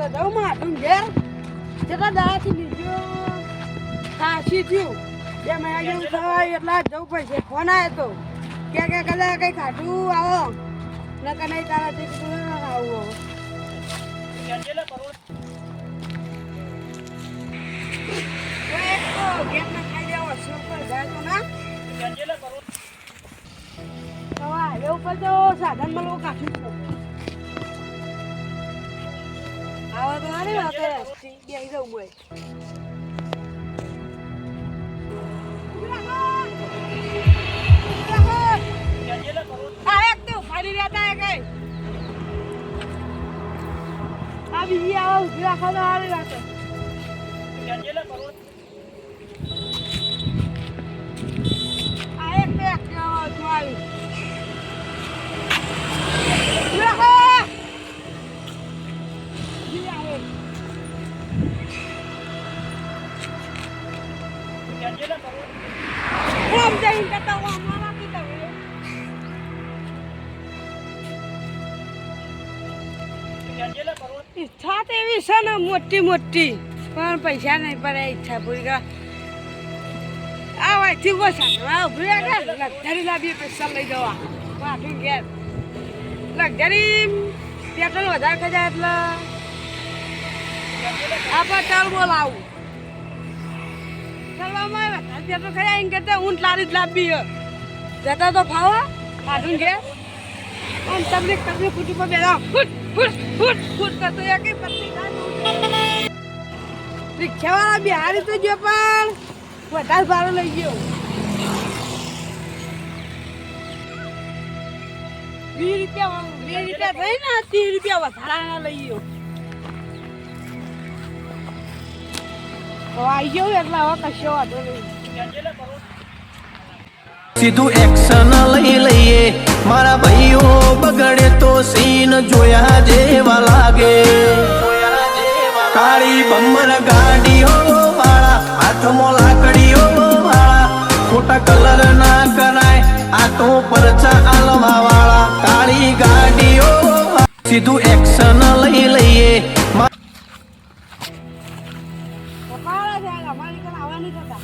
તો જાઉં માં તું ઘેર? જેટલા દાડાથી બીજો ખાસી થયું? બે મહિના જેવું થાય એટલા જવું પડશે. ફોન આવ્યો તો. કે કે કદાચ કંઈ ખાટું આવો. નકર નહીં, તારાથી કીધું, ના આવું તો ઘેર ના ખાઈ દેવો શું પર જાય તો ના હાઈવે ઉપર તો સાધન મળવું કાફી વાત છે બેસી જવું હોય બીજી આવા ઊભી રાખો તો હારી વાત છે. આ એક છે ને, મોટી મોટી. પણ પૈસા નહીં પડે, ઈચ્છા પૂરી કરવા. આ વાયથી બસ આ ઊભી રહે લક્ઝરી લાવીએ, પૈસા લઈ જવા. વાઠું ઘેર. લક્ઝરી પેટ્રોલ વધારે ખજાય એટલે. આપણે ચાલ બોલાવું ચાલવામાં વધારે પેટ્રોલ ઊંટ લારી જ લાવી જતા તો ફાવો. કાઢું ઘેર. અને તમને તમને પર બેરા ફૂટ ફૂટ ફૂટ ફૂટ કરતો એક પત્ની રિક્ષાવાળા બિહારી તો જો પણ વધારે ભાડો લઈ ગયો. વીસ રૂપિયા રૂપિયા થઈ લઈ ગયો. આવી ગયો એટલે હવે કશો સીધું એક્શન લઈ લઈએ. મારા ભાઈઓ બગડે તો સીન જોયા જેવા લાગે. કાળી બમ્બર ગાડીઓ વાળા હાથમાં લાકડીઓ વાળા ખોટા કલર ના કરાય આ તો પરચા આલવા વાળા કાળી ગાડીઓ વાળા. સીધું એક્શન લઈ લઈએ મા- પપ્પા છે અમારી કને આવવા નહીં થતા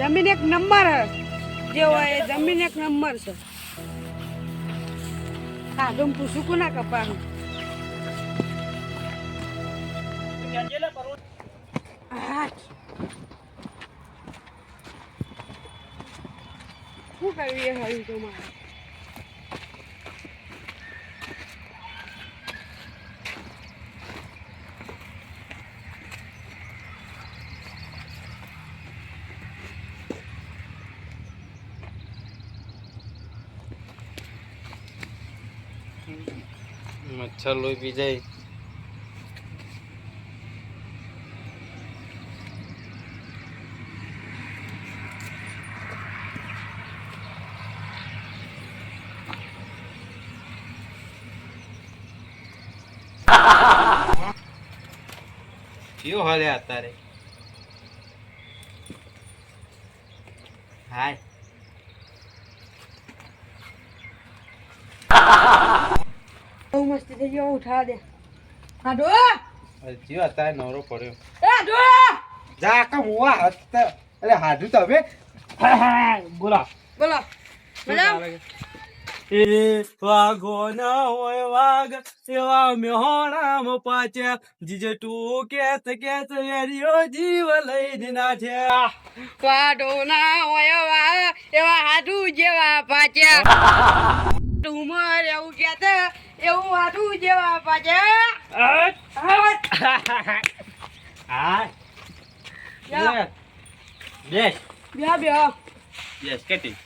જમીન એક નંબર જે હોય એ જમીન એક નંબર છે હા ડુમ પૂછું કોના કપાનું શું કરવી હવે તો મારે મચ્છર લોહી પી જાય. કયો હાલે અત્યારે. હાય. બહુ મસ્તી થઈ ગયો ઉઠાવા દે. હા ડો જીવ અત્યારે નવરો પડ્યો. એ ડો જા કા મુવા હત એટલે હાડું તમે બોલા. બોલા. મજા એ વાઘો ના હોય વાઘ એવા મેહોણામ પાછે. જીજે તું કેત કેત એરિયો જીવ લઈ નાઠ્યા વાડો ના હોય વા એવા હાડુ જેવા પાછા. ઉમર એવું કેતે એવું હાડુ જેવા પાછા. હા. બેસ. બ્યા બે બેસ કેટી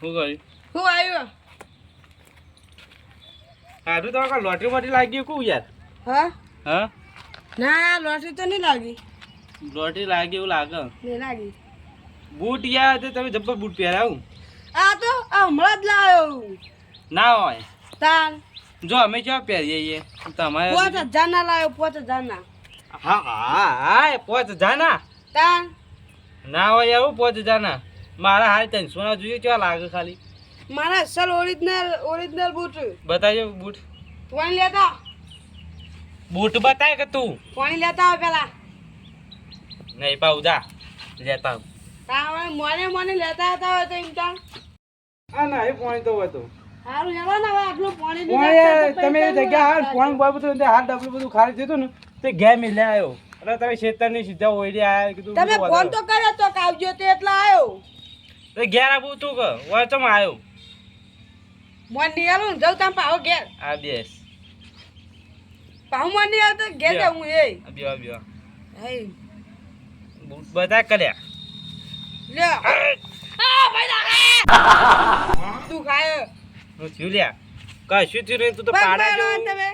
શું કર્યું? હું આવ્યો? હા તો તમારે લોટરી મોટી લાગી કુ યાર? હા? હા? ના લોટરી તો નહીં લાગી. લોટરી લાગી એવું લાગે. નહીં લાગી. બૂટ યાર તો તમે જબ્બર બૂટ પહેરાવું આ તો આ હમણાં જ લાવ્યો ના હોય. તાર. જો અમે ક્યાં પહેરીએ છીએ? પાંચ તમારે હજાર ના લાવ્યો પોચ હજાર ના. હા હા પોચ હજાર જાના તાર. ના હોય એવું પોચ જાના મારા હાલ ત્રણસો ના જોઈએ કેવા લાગે ખાલી? મારા અસલ ઓરિજિનલ ઓરિજિનલ બૂટ બતાજો બૂટ વન લેતા બૂટ બતાય કે તું? પાણી લેતા આવો પેલા. નહીં પાઉ જા. લેતા આવ. મને મોને મોને લેતા હતા હોય તો એમ આ ના એ પાણી તો હતું સારું હેલો ને હવે આટલું પાણી બી પાણી નાખતા તો તમે જગ્યા હાલ પાણી ડબલું બધું ખાલી દીધું ને તે ઘેર મિલે આવ્યો. એટલે તમે ખેતરની સીધા ઓઈડી આયા કીધું તમે ફોન તો કર્યો તો કે તે એટલે આવ્યો. તે ઘેર આવું તું કે હોય તો આવ્યો. મોન નહીં આલું જાઉં તમે પાહો ઘેર. આ બેસ. પાહો મોન નહીં આવતો ઘેર. જાઉં એ. આ બેવા બેવા હે. બૂટ બધા કર્યા. લ્યો આ ભાઈ લાગે તું ખાય. હું થયું લ્યા? કશું થયું નહીં? તું તો પાડા જો. તમે.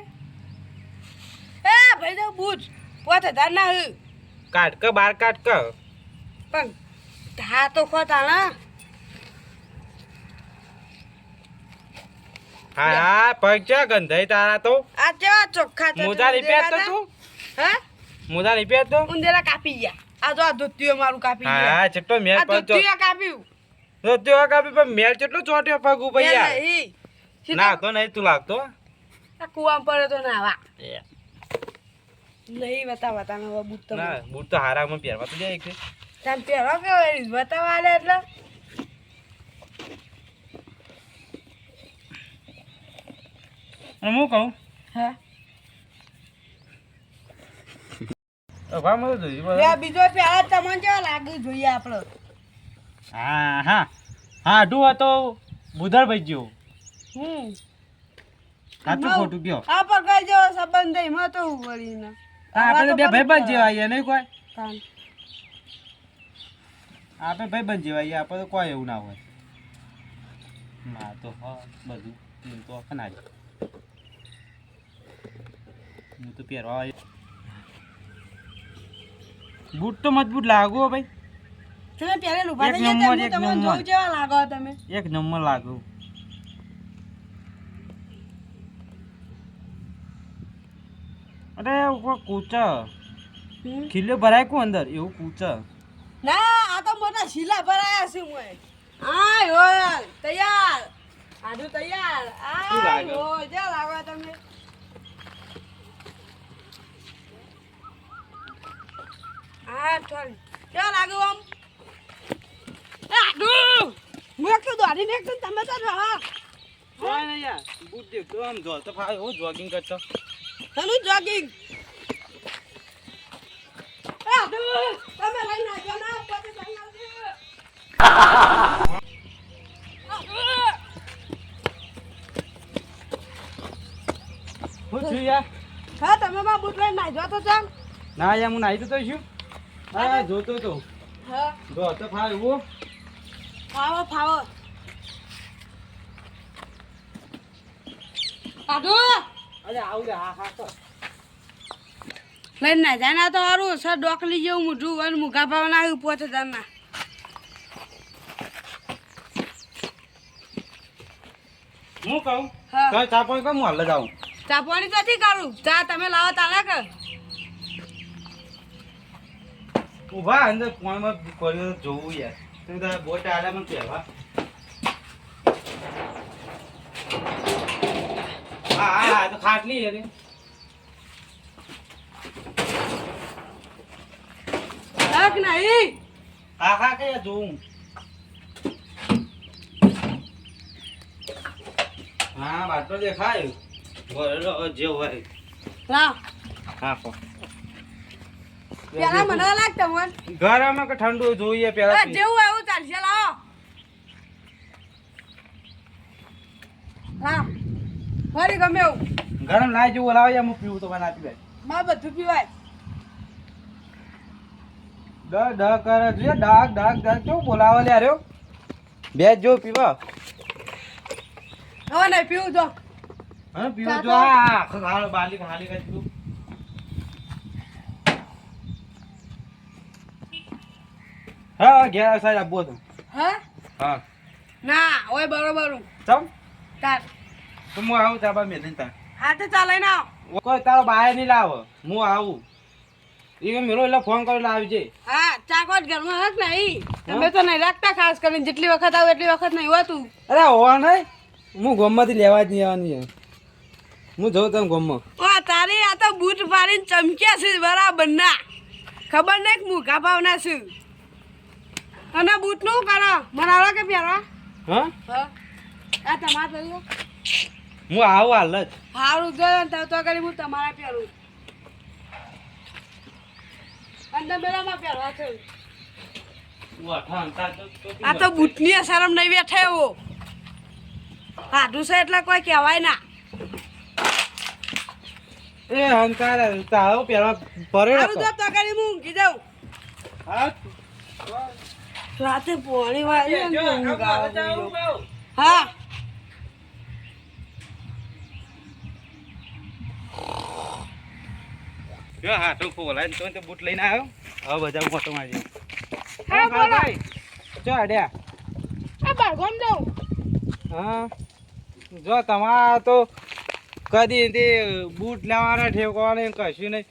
એ ભાઈ તો બૂટ પોત હજાર ના હે. કાઢ કે બાર કાઢ કે. પણ ધા તો ખોતા ના હા હા પગ છે ગંધાઈ તારા તો? આ કેવા ચોખ્ખા છે મોજા નહીં પહેરતો તું હે? મોજા નહીં પહેરતો ઉંદેરા કાપી ગયા. આ તો આ ધોતીઓ મારું કાપી ગયા. હા ચેટલો મેલ આ તો ધોતીઓ કાપ્યું. તો કાપી પણ મેલ ચેટલો ચોટ્યો પગ ઉપર યાર? ના તો નહીં તું લાગતો? આ કૂવામાં પડે તો નાવા નહીં બતા બતા ના બૂટ તો ના બૂટ તો હારામાં પહેરવા તો જાય તમે કે એટલે? અને હું કહું? હા. બીજો પહેલા તમને કેવા લાગી જોઈએ આપણો હા હા. હા તું હતો બુધરભાઈ ગયો. હમ. સાચું ખોટું કયો આ પર કઈ જેવો સંબંધ એમાં તો હું વળીને આપણે બે ભાઈબંધ જેવા આવીએ નહીં કોઈ. આપણે ભાઈબંધ જેવા આવીએ આપણે તો કોઈ એવું ના હોય. ના તો હા બધું. તો જ હું તો પહેરવા આવ્યો. બૂટ તો મજબૂત લાગો ભાઈ. તમે પહેરેલું ભાઈ એક નંબર, એક નંબર. જેવા લાગો તમે? એક નંબર લાગો. અરે કૂચા. હમ. ભરાય કો અંદર? એવું કૂચા. ના આ તો મોટા શીલા ભરાયા છે મોય આ હોય તૈયાર. આડું તૈયાર. આ લાગે? હોય જે લાગો તમે આ થોડી ક્યાં લાગે આમ? આડું હું એક તો દોડી ને તો તમે તો રહો હા. ને યાર. બૂટ દેખતો આમ જો. તો ફાવે હું જોગિંગ કરતો. તનું જોગિંગ આડું તમે લઈને આવજો ના પછી લઈને આવજો. આડું. હું છું યાર. હા તમે માં બૂટ લઈને નાઈ તો ચાલ. ના યાર હું નાઈ તો છું. હા જોતો તો. હા. જો તો ફાવે એવું ફાવો ફાવો. કાઢો. અરે આવું રે હા હા તો. લઈને ના જાય તો સારું સર ડોકલી જેવું મોઢું અને મુખા ભાવ ના આવ્યું પોતે ના. હું કહું? હા. ચા પાણી કમ હું હાલ જાઉં ચા પાણી તો નથી કરું. ચા તમે લાવો તાલે કે ઊભા અંદર ફોનમાં કર્યો જોવું યાર. તમે તારા બોટ આલા મને કહેવા હા હા હા તો ખાટલી યાર લગ નહીં. હા હા કે જોઉં. હા બાટલો દેખાય. બરોબર જે હોય. હા હા પેલા મને લાગતા મન ગરમ કે ઠંડુ જોઈએ પેલા જેવું એવું ચાલશે લાવો. હા ફરી ગમે એવું. ગરમ ના જેવું લાવ હું પીવું તો મને આપી દે. માં બધું પીવાય. ડ ડ કરે જોઈએ ડાક ડાક ડાક કેવું બોલાવે લે રહ્યો બે જો પીવા. હવે નહીં પીવું જો. હા પીવું જો આ હાલ બાલી હાલી કરી હા ઘેર સાહેબ આપવો તો હા? હા. ના ઓય બરોબર ચમ? તાર. તો હું આવું ચાબા મેલીને તાર. હા તો ચાલે ના કોઈ તારો બાય નહીં લાવ. હું આવું. એ મેરો એટલે ફોન કરી લાવજે હા ચાકોટ ઘરમાં હક નહીં તમે તો નહીં રાખતા ખાસ કરીને જેટલી વખત આવું એટલી વખત નહીં હોતું. અરે હોવા નહીં. હું ગોમમાંથી લેવા જ નહીં આવવાની હું જઉં તમે ગોમમાં. ઓ તારી આ તો બૂટ પાડીને ચમક્યા છે બરાબર ના. ખબર નહીં કે મૂઘા ભાવના છે. અને બૂટનું કરો મને આવડે કે પહેરવા? હા? હા. આ તમારે પહેર્યું હું આવું હાલ જ. સારું જો તો તો કરી હું તમારા પહેરું અંદર પહેરવા છે. આ તો બૂટની અસરમ નહીં બેઠા એવો. સાધુ છે એટલે કોઈ કહેવાય ના. એ હંકાર તારો પહેરવા પરેડો તો. કરી હું ઊંઘી જાઉં. હતો રાતે પોણી વાળી. હા. જો હા તો બોલાય તો તો બૂટ લઈને આવ્યો. હવે બધા મોટો મારી. હા, બોલો. ચો અડ્યા. આ બાળકોને જાઉં હા. જો તમારા તો કદી તે બૂટ લેવાના ઠેકવાના કશું નહીં.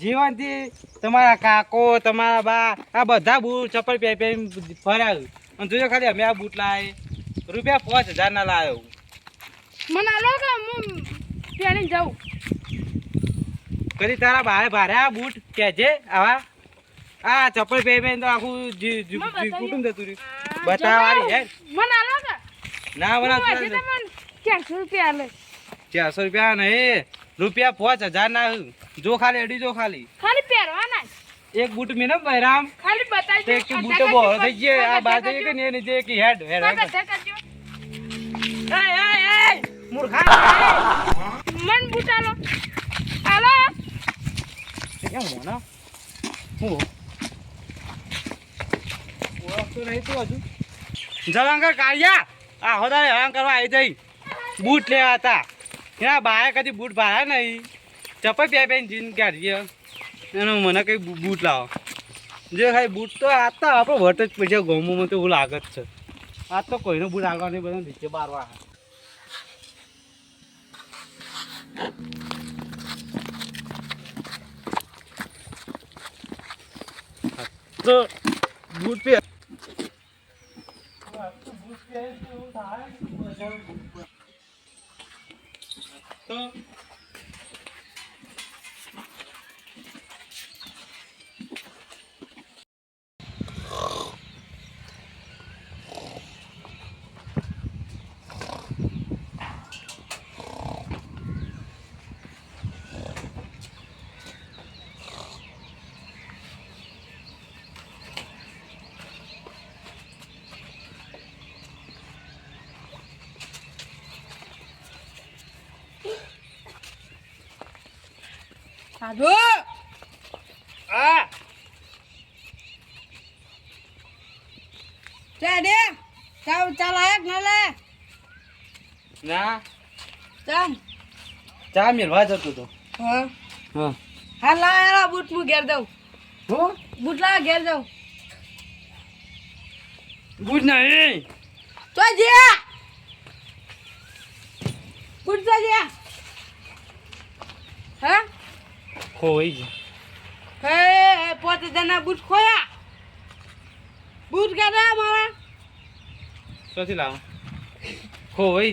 જીવનથી તમારા કાકો તમારા બા આ બધા બૂટ ચપ્પલ પહેરી પહેરી ફર્યા. અને જોજો ખાલી અમે આ બૂટ લાવે રૂપિયા પાંચ હજાર ના લાવ્યો મને આલો કે હું પહેરીને જાઉં. કદી તારા બારે ભારે આ બૂટ. કહેજે આવા. આ ચપ્પલ પહેરી પહેરી તો આખું. કુટુંબ જતું રહ્યું. બતાવવાની યાર મને આલો કે. ના મને આજે બના તમને ચારસો રૂપિયા આલે. ચારસો રૂપિયા નહીં. રૂપિયા પાંચ હજાર ના જો ખાલી અડી જો ખાલી. ખાલી પહેરવાના. એક બૂટ મેં બહેરામ ખાલી બતાવી એક બૂટે બહો થઈ ગયો આ બાજુ એક ને એ નીચે એક હેડ હેડ. એય, એય, એય, મૂર્ખા મન બુટાલો હાલો. એ કેમ મોના હું? ઓળખતો નહીં તું હજુ. જવાંગર કાઢ્યા આ હોદારે કરવા આવી જઈ. બૂટ લેવા હતા. એના બાએ કદી બૂટ ભાયા નહીં. ચપ્પલ પ્યા બેન જીન કાઢીએ એનો મને કઈ બૂટ લાવો. જે ખાલી બૂટ તો આ તો આપણો વટ જ પછી ગોમોમાં તો એવું લાગત છે. આ તો કોઈનો બૂટ આગળ નહીં બધા નીચે બારવા તો બૂટ પે તો સાધુ! આ ચાડે ચાલ ચાલ આયક ન લે? ના. ચાલ. ચા મેળવા જતો તો. હા. હા. હા લાયા બૂટ હું ઘેર દઉં. હું? બૂટ લા ઘેર દઉં. બૂટ નહીં તો જે બૂટ તો જે હા? ખોઈ જ હે પોતે જણા બૂટ ખોયા? બૂટ કાઢ્યા મારા? ક્યાંથી લાવો ખોઈ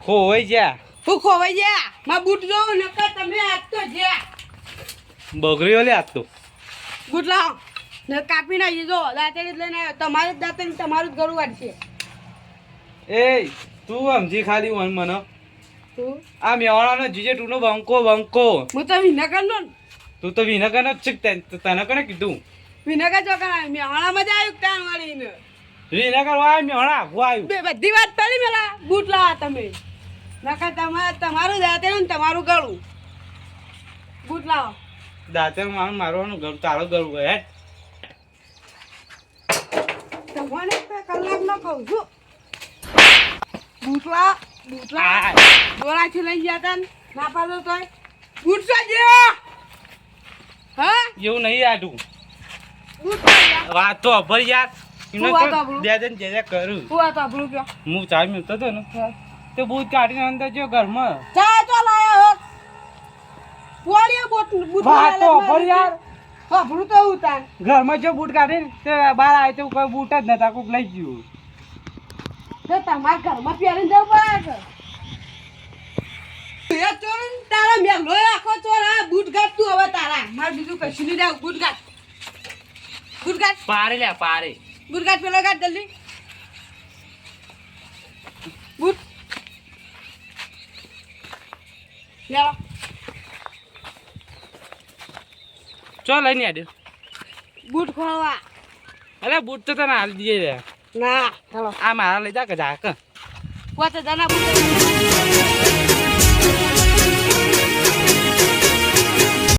ખોઈ જા હું ખોવાઈ ગયા? માં બૂટ જોઉં નકર તમે આજ તો જે બગડ્યો લે આજ તો. બૂટ લાવો. ને કાપી નાખી જો દાંતેડી લઈને આવ્યો. તમારે જ દાંતેડી તમારું જ ગળું વાળશે એ તું સમજી ખાલી મન. આ મેવાડાનો જીજે ટુનો બંકો બંકો. હું તો વિનગર નો તું તો વિનગર જ છે તને કોને કીધું? વિનગર ચોકડા મેં હમણાં મજા આવ્યું તાણ વાળીને વિનગર વાય આગું આવ્યું બધી વાત કરી મેલા. બૂટ લાવા તમે. નકર તમાર તમારું જાતે ને તમારું ગળું. બૂટ લાવો. દાતે મારું મારવાનું ઘર તારું ગળું હે તમારે કલાક નો કહું છું. બૂટલા બૂટલા. દોરાથી લઈ ગયા તા ના. પાડો તોય. બૂટ સાજે હા? એવું નહીં આટું બૂટ વાત તો અભર? યાર હું હું ચા મિલતો હતો ને. તો બૂટ કાઢીને અંદર જો ઘરમાં. ચા તો લાયા હો. પોળીએ બૂટ બૂટ વાત તો અભર યાર. આપણું તો ઉતાર ઘરમાં જો બૂટ કાઢીને તો બહાર આવે તો કોઈ બૂટ જ નતા કોઈક લઈ ગયું. તો તમારા ઘરમાં પહેરી જવું પડે એ ચોર તારા મેં લોહી આખો ચોર આ બૂટ ગાટ તું હવે તારા. મારે બીજું કશું નહીં રહ્યું બૂટ ગાટ બૂટ ગાટ પારે લે પારે. બૂટ ગાટ પેલો ગાટ જલ્દી. બૂટ. લેવા ચો લઈને આડ્યો. બૂટ ખોળવા અરે બૂટ તો તને હાલ દઈએ યાર ના ચાલો આ મારા લઈ જા કે જા કે. જણા બૂટ